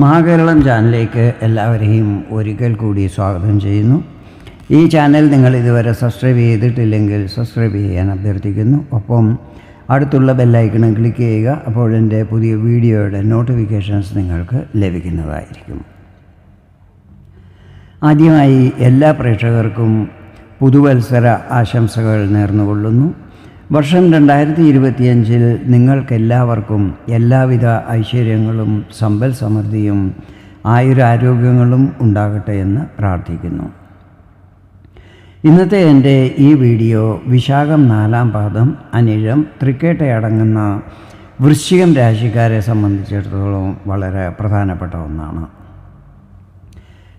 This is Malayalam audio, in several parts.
മഹാകേരളം ചാനലിലേക്ക് എല്ലാവരെയും ഒരിക്കൽ കൂടി സ്വാഗതം ചെയ്യുന്നു. ഈ ചാനൽ നിങ്ങൾ ഇതുവരെ സബ്സ്ക്രൈബ് ചെയ്തിട്ടില്ലെങ്കിൽ സബ്സ്ക്രൈബ് ചെയ്യാൻ അഭ്യർത്ഥിക്കുന്നു. ഒപ്പം അടുത്തുള്ള ബെല്ലൈക്കണും ക്ലിക്ക് ചെയ്യുക അപ്പോൾ എന്റെ പുതിയ വീഡിയോയുടെ നോട്ടിഫിക്കേഷൻസ് നിങ്ങൾക്ക് ലഭിക്കുന്നതായിരിക്കും. ആദ്യമായി എല്ലാ പ്രേക്ഷകർക്കും പുതുവത്സര ആശംസകൾ നേർന്നുകൊള്ളുന്നു. വർഷം രണ്ടായിരത്തി ഇരുപത്തിയഞ്ചിൽ നിങ്ങൾക്കെല്ലാവർക്കും എല്ലാവിധ ഐശ്വര്യങ്ങളും സമ്പൽ സമൃദ്ധിയും ആയുരാരോഗ്യങ്ങളും ഉണ്ടാകട്ടെ എന്ന് പ്രാർത്ഥിക്കുന്നു. ഇന്നത്തെ എന്റെ ഈ വീഡിയോ വിശാഖം നാലാം പാദം അനിഴം തൃക്കേട്ടയടങ്ങുന്ന വൃശ്ചികം രാശിക്കാരെ സംബന്ധിച്ചിടത്തോളം വളരെ പ്രധാനപ്പെട്ട ഒന്നാണ്.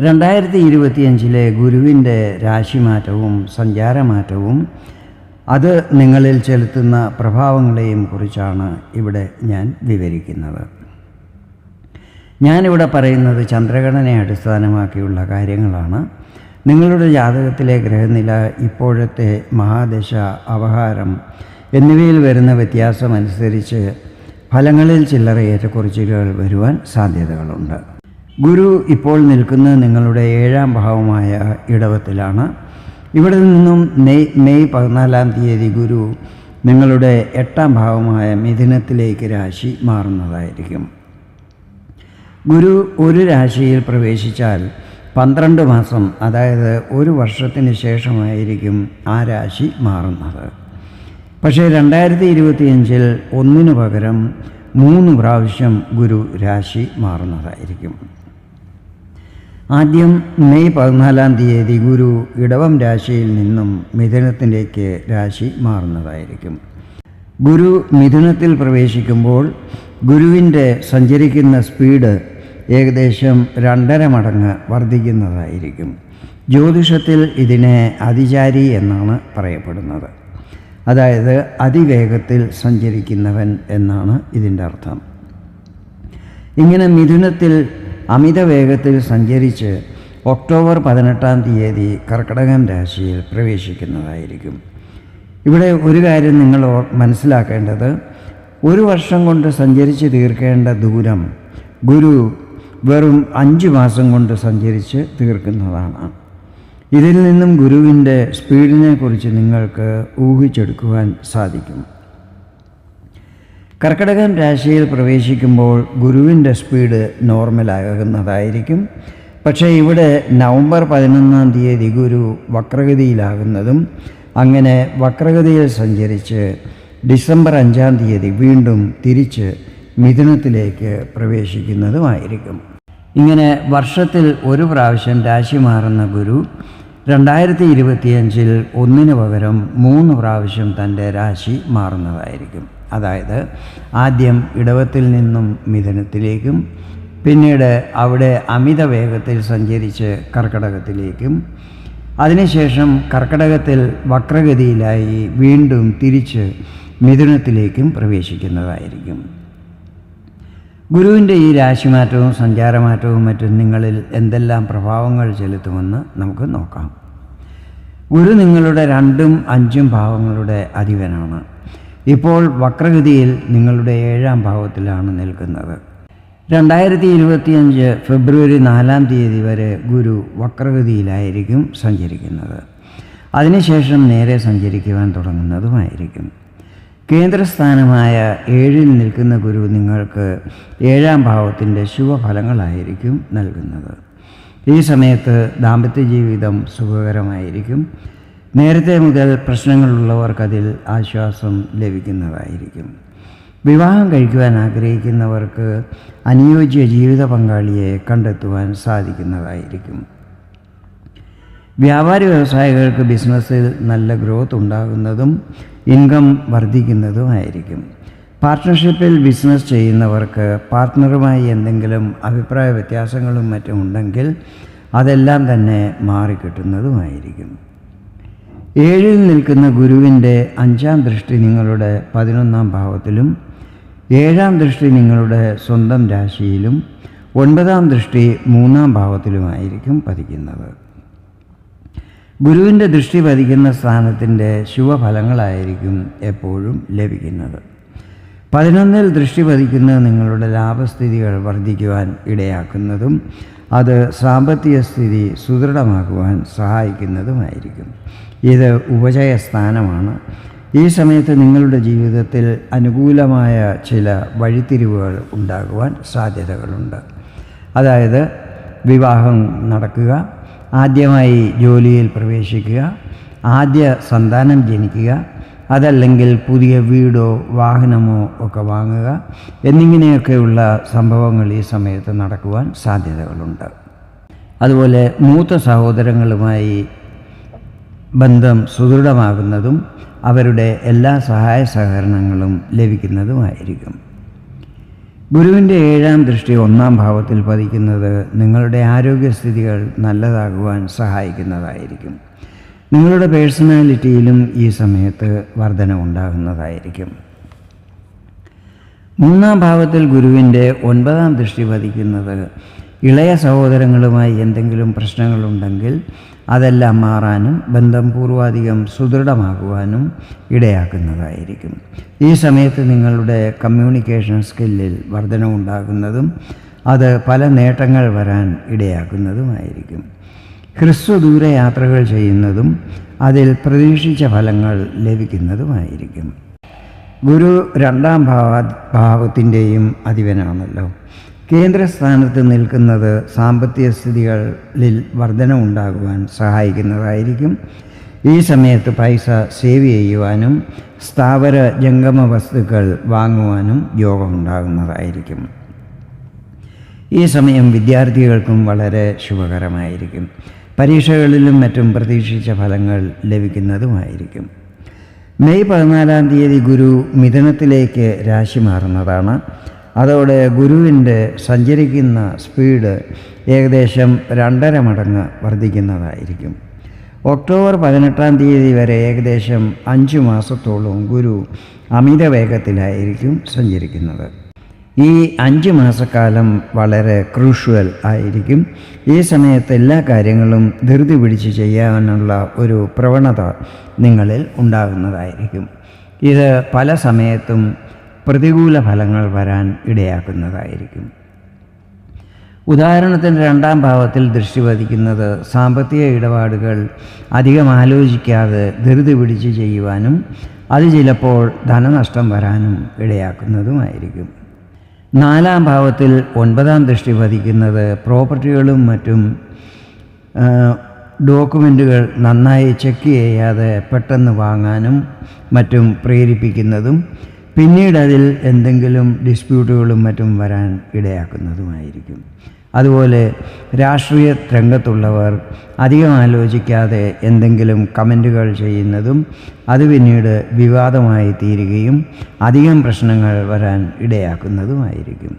രണ്ടായിരത്തി ഇരുപത്തിയഞ്ചിലെ ഗുരുവിന്റെ രാശിമാറ്റവും സഞ്ചാരമാറ്റവും അത് നിങ്ങളിൽ ചെലുത്തുന്ന പ്രഭാവങ്ങളെയും കുറിച്ചാണ് ഇവിടെ ഞാൻ വിവരിക്കുന്നത്. ഞാനിവിടെ പറയുന്നത് ചന്ദ്രഘടനയെ അടിസ്ഥാനമാക്കിയുള്ള കാര്യങ്ങളാണ്. നിങ്ങളുടെ ജാതകത്തിലെ ഗ്രഹനില ഇപ്പോഴത്തെ മഹാദശ അവഹാരം എന്നിവയിൽ വരുന്ന വ്യത്യാസമനുസരിച്ച് ഫലങ്ങളിൽ ചില്ലറ ഏറ്റക്കുറച്ചിലുകൾ വരുവാൻ സാധ്യതകളുണ്ട്. ഗുരു ഇപ്പോൾ നിൽക്കുന്നത് നിങ്ങളുടെ ഏഴാം ഭാവമായ ഇടവത്തിലാണ്. ഇവിടെ നിന്നും മെയ് മെയ് പതിനാലാം തീയതി ഗുരു നിങ്ങളുടെ എട്ടാം ഭാവമായ മിഥുനത്തിലേക്ക് രാശി മാറുന്നതായിരിക്കും. ഗുരു ഒരു രാശിയിൽ പ്രവേശിച്ചാൽ പന്ത്രണ്ട് മാസം അതായത് ഒരു വർഷത്തിന് ശേഷമായിരിക്കും ആ രാശി മാറുന്നത്. പക്ഷേ രണ്ടായിരത്തി ഇരുപത്തിയഞ്ചിൽ ഒന്നിനു പകരം മൂന്ന് പ്രാവശ്യം ഗുരു രാശി മാറുന്നതായിരിക്കും. ആദ്യം മെയ് പതിനാലാം തീയതി ഗുരു ഇടവം രാശിയിൽ നിന്നും മിഥുനത്തിലേക്ക് രാശി മാറുന്നതായിരിക്കും. ഗുരു മിഥുനത്തിൽ പ്രവേശിക്കുമ്പോൾ ഗുരുവിന്റെ സഞ്ചരിക്കുന്ന സ്പീഡ് ഏകദേശം രണ്ടര മടങ്ങ് വർദ്ധിക്കുന്നതായിരിക്കും. ജ്യോതിഷത്തിൽ ഇതിനെ അതിചാരി എന്നാണ് പറയപ്പെടുന്നത്. അതായത് അതിവേഗത്തിൽ സഞ്ചരിക്കുന്നവൻ എന്നാണ് ഇതിന്റെ അർത്ഥം. ഇങ്ങനെ മിഥുനത്തിൽ അമിത വേഗത്തിൽ സഞ്ചരിച്ച് ഒക്ടോബർ പതിനെട്ടാം തീയതി കർക്കടകം രാശിയിൽ പ്രവേശിക്കുന്നതായിരിക്കും. ഇവിടെ ഒരു കാര്യം നിങ്ങൾ മനസ്സിലാക്കേണ്ടത്. ഒരു വർഷം കൊണ്ട് സഞ്ചരിച്ച് തീർക്കേണ്ട ദൂരം ഗുരു വെറും അഞ്ച് മാസം കൊണ്ട് സഞ്ചരിച്ച് തീർക്കുന്നതാണ്. ഇതിൽ നിന്നും ഗുരുവിന്റെ സ്പീഡിനെക്കുറിച്ച് നിങ്ങൾക്ക് ഊഹിച്ചെടുക്കുവാൻ സാധിക്കും. കർക്കടകം രാശിയിൽ പ്രവേശിക്കുമ്പോൾ ഗുരുവിന്റെ സ്പീഡ് നോർമലാകുന്നതായിരിക്കും. പക്ഷേ ഇവിടെ നവംബർ പതിനൊന്നാം തീയതി ഗുരു വക്രഗതിയിലാകുന്നതും അങ്ങനെ വക്രഗതിയിൽ സഞ്ചരിച്ച് ഡിസംബർ അഞ്ചാം തീയതി വീണ്ടും തിരിച്ച് മിഥുനത്തിലേക്ക് പ്രവേശിക്കുന്നതുമായിരിക്കും. ഇങ്ങനെ വർഷത്തിൽ ഒരു പ്രാവശ്യം രാശി മാറുന്ന ഗുരു രണ്ടായിരത്തി ഇരുപത്തിയഞ്ചിൽ ഒന്നിന് പകരം മൂന്ന് പ്രാവശ്യം തന്റെ രാശി മാറുന്നതായിരിക്കും. അതായത് ആദ്യം ഇടവത്തിൽ നിന്നും മിഥുനത്തിലേക്കും പിന്നീട് അവിടെ അമിത വേഗത്തിൽ സഞ്ചരിച്ച് കർക്കടകത്തിലേക്കും. അതിനുശേഷം കർക്കടകത്തിൽ വക്രഗതിയിലായി വീണ്ടും തിരിച്ച് മിഥുനത്തിലേക്കും പ്രവേശിക്കുന്നതായിരിക്കും. ഗുരുവിന്റെ ഈ രാശിമാറ്റവും സഞ്ചാരമാറ്റവും മറ്റും നിങ്ങളിൽ എന്തെല്ലാം പ്രഭാവങ്ങൾ ചെലുത്തുമെന്ന് നമുക്ക് നോക്കാം. ഗുരു നിങ്ങളുടെ രണ്ടും അഞ്ചും ഭാവങ്ങളുടെ അധിപനാണ്. ഇപ്പോൾ വക്രഗതിയിൽ നിങ്ങളുടെ ഏഴാം ഭാവത്തിലാണ് നിൽക്കുന്നത്. രണ്ടായിരത്തി ഇരുപത്തിയഞ്ച് ഫെബ്രുവരി നാലാം തീയതി വരെ ഗുരു വക്രഗതിയിലായിരിക്കും സഞ്ചരിക്കുന്നത്. അതിനുശേഷം നേരെ സഞ്ചരിക്കുവാൻ തുടങ്ങുന്നതുമായിരിക്കും. കേന്ദ്രസ്ഥാനമായ ഏഴിൽ നിൽക്കുന്ന ഗുരു നിങ്ങൾക്ക് ഏഴാം ഭാവത്തിന്റെ ശുഭഫലങ്ങളായിരിക്കും നൽകുന്നത്. ഈ സമയത്ത് ദാമ്പത്യ ജീവിതം സുഖകരമായിരിക്കും. നേരത്തെ മുതൽ പ്രശ്നങ്ങളുള്ളവർക്ക് അതിൽ ആശ്വാസം ലഭിക്കുന്നതായിരിക്കും. വിവാഹം കഴിക്കുവാൻ ആഗ്രഹിക്കുന്നവർക്ക് അനുയോജ്യ ജീവിത പങ്കാളിയെ കണ്ടെത്തുവാൻ സാധിക്കുന്നതായിരിക്കും. വ്യാപാര വ്യവസായികൾക്ക് ബിസിനസ്സിൽ നല്ല ഗ്രോത്ത് ഉണ്ടാകുന്നതും ഇൻകം വർദ്ധിക്കുന്നതുമായിരിക്കും. പാർട്ട്ണർഷിപ്പിൽ ബിസിനസ് ചെയ്യുന്നവർക്ക് പാർട്ട്ണറുമായി എന്തെങ്കിലും അഭിപ്രായ വ്യത്യാസങ്ങളും മറ്റും ഉണ്ടെങ്കിൽ അതെല്ലാം തന്നെ മാറിക്കിട്ടുന്നതുമായിരിക്കും. ഏഴിൽ നിൽക്കുന്ന ഗുരുവിന്റെ അഞ്ചാം ദൃഷ്ടി നിങ്ങളുടെ പതിനൊന്നാം ഭാവത്തിലും ഏഴാം ദൃഷ്ടി നിങ്ങളുടെ സ്വന്തം രാശിയിലും ഒൻപതാം ദൃഷ്ടി മൂന്നാം ഭാവത്തിലുമായിരിക്കും പതിക്കുന്നത്. ഗുരുവിന്റെ ദൃഷ്ടി പതിക്കുന്ന സ്ഥാനത്തിന്റെ ശുഭഫലങ്ങളായിരിക്കും എപ്പോഴും ലഭിക്കുന്നത്. പതിനൊന്നിൽ ദൃഷ്ടി പതിക്കുന്ന നിങ്ങളുടെ ലാഭസ്ഥിതികൾ വർദ്ധിക്കുവാൻ ഇടയാക്കുന്നതും അത് സാമ്പത്തിക സ്ഥിതി സുദൃഢമാക്കുവാൻ സഹായിക്കുന്നതുമായിരിക്കും. ഇത് ഉപജയ സ്ഥാനമാണ് ഈ സമയത്ത് നിങ്ങളുടെ ജീവിതത്തിൽ അനുകൂലമായ ചില വഴിത്തിരിവുകൾ ഉണ്ടാകുവാൻ സാധ്യതകളുണ്ട്. അതായത് വിവാഹം നടക്കുക ആദ്യമായി ജോലിയിൽ പ്രവേശിക്കുക ആദ്യ സന്താനം ജനിക്കുക അതല്ലെങ്കിൽ പുതിയ വീടോ വാഹനമോ ഒക്കെ വാങ്ങുക എന്നിങ്ങനെയൊക്കെയുള്ള സംഭവങ്ങൾ ഈ സമയത്ത് നടക്കുവാൻ സാധ്യതകളുണ്ട്. അതുപോലെ മൂത്ത സഹോദരങ്ങളുമായി ബന്ധം സുദൃഢമാകുന്നതും അവരുടെ എല്ലാ സഹായ സഹകരണങ്ങളും ലഭിക്കുന്നതുമായിരിക്കും. ഗുരുവിന്റെ ഏഴാം ദൃഷ്ടി ഒന്നാം ഭാവത്തിൽ പതിക്കുന്നത് നിങ്ങളുടെ ആരോഗ്യസ്ഥിതികൾ നല്ലതാകുവാൻ സഹായിക്കുന്നതായിരിക്കും. നിങ്ങളുടെ പേഴ്സണാലിറ്റിയിലും ഈ സമയത്ത് വർധന ഉണ്ടാകുന്നതായിരിക്കും. മൂന്നാം ഭാവത്തിൽ ഗുരുവിന്റെ ഒൻപതാം ദൃഷ്ടി പതിക്കുന്നത് ഇളയ സഹോദരങ്ങളുമായി എന്തെങ്കിലും പ്രശ്നങ്ങളുണ്ടെങ്കിൽ അതെല്ലാം മാറാനും ബന്ധം പൂർവാധികം സുദൃഢമാകുവാനും ഇടയാക്കുന്നതായിരിക്കും. ഈ സമയത്ത് നിങ്ങളുടെ കമ്മ്യൂണിക്കേഷൻ സ്കില്ലിൽ വർധനവുണ്ടാകുന്നതും അത് പല നേട്ടങ്ങൾ വരാൻ ഇടയാക്കുന്നതുമായിരിക്കും. ഹ്രസ്വ ദൂര യാത്രകൾ ചെയ്യുന്നതും അതിൽ പ്രതീക്ഷിച്ച ഫലങ്ങൾ ലഭിക്കുന്നതുമായിരിക്കും. ഗുരു രണ്ടാം ഭാവ ഭാവത്തിന്റെയും അധിപനാണല്ലോ. കേന്ദ്രസ്ഥാനത്ത് നിൽക്കുന്നത് സാമ്പത്തിക സ്ഥിതികളിൽ വർധന ഉണ്ടാകുവാൻ സഹായിക്കുന്നതായിരിക്കും. ഈ സമയത്ത് പൈസ സേവ് ചെയ്യുവാനും സ്ഥാവര ജംഗമ വസ്തുക്കൾ വാങ്ങുവാനും യോഗമുണ്ടാകുന്നതായിരിക്കും. ഈ സമയം വിദ്യാർത്ഥികൾക്കും വളരെ ശുഭകരമായിരിക്കും. പരീക്ഷകളിലും മറ്റും പ്രതീക്ഷിച്ച ഫലങ്ങൾ ലഭിക്കുന്നതുമായിരിക്കും. മെയ് പതിനാലാം തീയതി ഗുരു മിഥുനത്തിലേക്ക് രാശി മാറുന്നതാണ്. അതോടെ ഗുരുവിന്റെ സഞ്ചരിക്കുന്ന സ്പീഡ് ഏകദേശം രണ്ടര മടങ്ങ് വർദ്ധിക്കുന്നതായിരിക്കും. ഒക്ടോബർ പതിനെട്ടാം തീയതി വരെ ഏകദേശം അഞ്ച് മാസത്തോളം ഗുരു അമിത വേഗത്തിലായിരിക്കും സഞ്ചരിക്കുന്നത്. ഈ അഞ്ച് മാസക്കാലം വളരെ ക്രൂഷ്വൽ ആയിരിക്കും. ഈ സമയത്ത് എല്ലാ കാര്യങ്ങളും ധൃതി പിടിച്ച് ചെയ്യാനുള്ള ഒരു പ്രവണത നിങ്ങളിൽ ഉണ്ടാകുന്നതായിരിക്കും. ഇത് പല സമയത്തും പ്രതികൂല ഫലങ്ങൾ വരാൻ ഇടയാക്കുന്നതായിരിക്കും. ഉദാഹരണത്തിന് രണ്ടാം ഭാവത്തിൽ ദൃഷ്ടി പതിക്കുന്നത് സാമ്പത്തിക ഇടപാടുകൾ അധികം ആലോചിക്കാതെ ധൃതി പിടിച്ച് ചെയ്യുവാനും അത് ചിലപ്പോൾ ധനനഷ്ടം വരാനും ഇടയാക്കുന്നതുമായിരിക്കും. നാലാം ഭാവത്തിൽ ഒൻപതാം ദൃഷ്ടി പതിക്കുന്നത് പ്രോപ്പർട്ടികളും മറ്റും ഡോക്യുമെന്റുകൾ നന്നായി ചെക്ക് ചെയ്യാതെ പെട്ടെന്ന് വാങ്ങാനും മറ്റും പ്രേരിപ്പിക്കുന്നതും പിന്നീട് അതിൽ എന്തെങ്കിലും ഡിസ്പ്യൂട്ടുകളും മറ്റും വരാൻ ഇടയാക്കുന്നതുമായിരിക്കും. അതുപോലെ രാഷ്ട്രീയ രംഗത്തുള്ളവർ അധികം ആലോചിക്കാതെ എന്തെങ്കിലും കമന്റുകൾ ചെയ്യുന്നതും അത് പിന്നീട് വിവാദമായി തീരുകയും അധികം പ്രശ്നങ്ങൾ വരാൻ ഇടയാക്കുന്നതുമായിരിക്കും.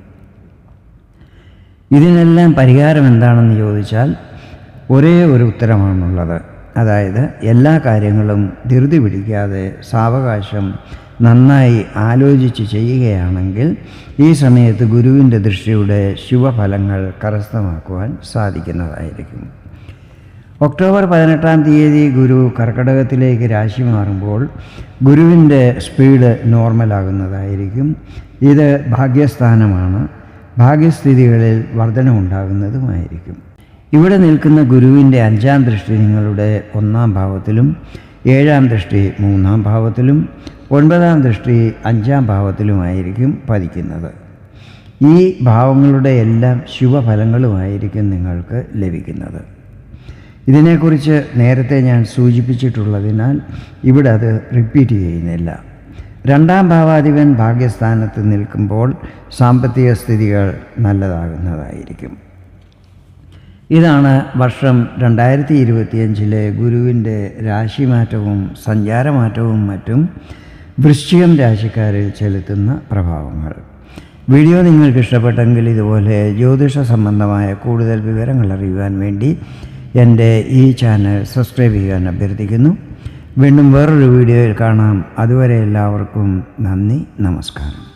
ഇതിനെല്ലാം പരിഹാരം എന്താണെന്ന് ചോദിച്ചാൽ ഒരേ ഒരു ഉത്തരമാണുള്ളത്. അതായത് എല്ലാ കാര്യങ്ങളും ധൃതി പിടിക്കാതെ സാവകാശം നന്നായി ആലോചിച്ച് ചെയ്യുകയാണെങ്കിൽ ഈ സമയത്ത് ഗുരുവിന്റെ ദൃഷ്ടിയുടെ ശുഭഫലങ്ങൾ കരസ്ഥമാക്കുവാൻ സാധിക്കുന്നതായിരിക്കും. ഒക്ടോബർ പതിനെട്ടാം തീയതി ഗുരു കർക്കടകത്തിലേക്ക് രാശി മാറുമ്പോൾ ഗുരുവിന്റെ സ്പീഡ് നോർമലാകുന്നതായിരിക്കും. ഇത് ഭാഗ്യസ്ഥാനമാണ്. ഭാഗ്യസ്ഥിതികളിൽ വർധനമുണ്ടാകുന്നതുമായിരിക്കും ഇവിടെ നിൽക്കുന്ന ഗുരുവിന്റെ അഞ്ചാം ദൃഷ്ടി നിങ്ങളുടെ ഒന്നാം ഭാവത്തിലും ഏഴാം ദൃഷ്ടി മൂന്നാം ഭാവത്തിലും ഒൻപതാം ദൃഷ്ടി അഞ്ചാം ഭാവത്തിലുമായിരിക്കും പതിക്കുന്നത്. ഈ ഭാവങ്ങളുടെ എല്ലാം ശുഭഫലങ്ങളുമായിരിക്കും നിങ്ങൾക്ക് ലഭിക്കുന്നത്. ഇതിനെക്കുറിച്ച് നേരത്തെ ഞാൻ സൂചിപ്പിച്ചിട്ടുള്ളതിനാൽ ഇവിടെ അത് റിപ്പീറ്റ് ചെയ്യുന്നില്ല. രണ്ടാം ഭാവാധിപൻ ഭാഗ്യസ്ഥാനത്ത് നിൽക്കുമ്പോൾ സാമ്പത്തിക സ്ഥിതികൾ നല്ലതാകുന്നതായിരിക്കും. ഇതാണ് വർഷം രണ്ടായിരത്തി ഇരുപത്തിയഞ്ചിലെ ഗുരുവിന്റെ രാശിമാറ്റവും സഞ്ചാരമാറ്റവും മറ്റും വൃശ്ചികം രാശിക്കാരിൽ ചെലുത്തുന്ന പ്രഭാവങ്ങൾ. വീഡിയോ നിങ്ങൾക്ക് ഇഷ്ടപ്പെട്ടെങ്കിൽ ഇതുപോലെ ജ്യോതിഷ സംബന്ധമായ കൂടുതൽ വിവരങ്ങൾ അറിയുവാൻ വേണ്ടി എന്റെ ഈ ചാനൽ സബ്സ്ക്രൈബ് ചെയ്യാൻ അഭ്യർത്ഥിക്കുന്നു. വീണ്ടും വേറൊരു വീഡിയോയിൽ കാണാം. അതുവരെ എല്ലാവർക്കും നന്ദി നമസ്കാരം.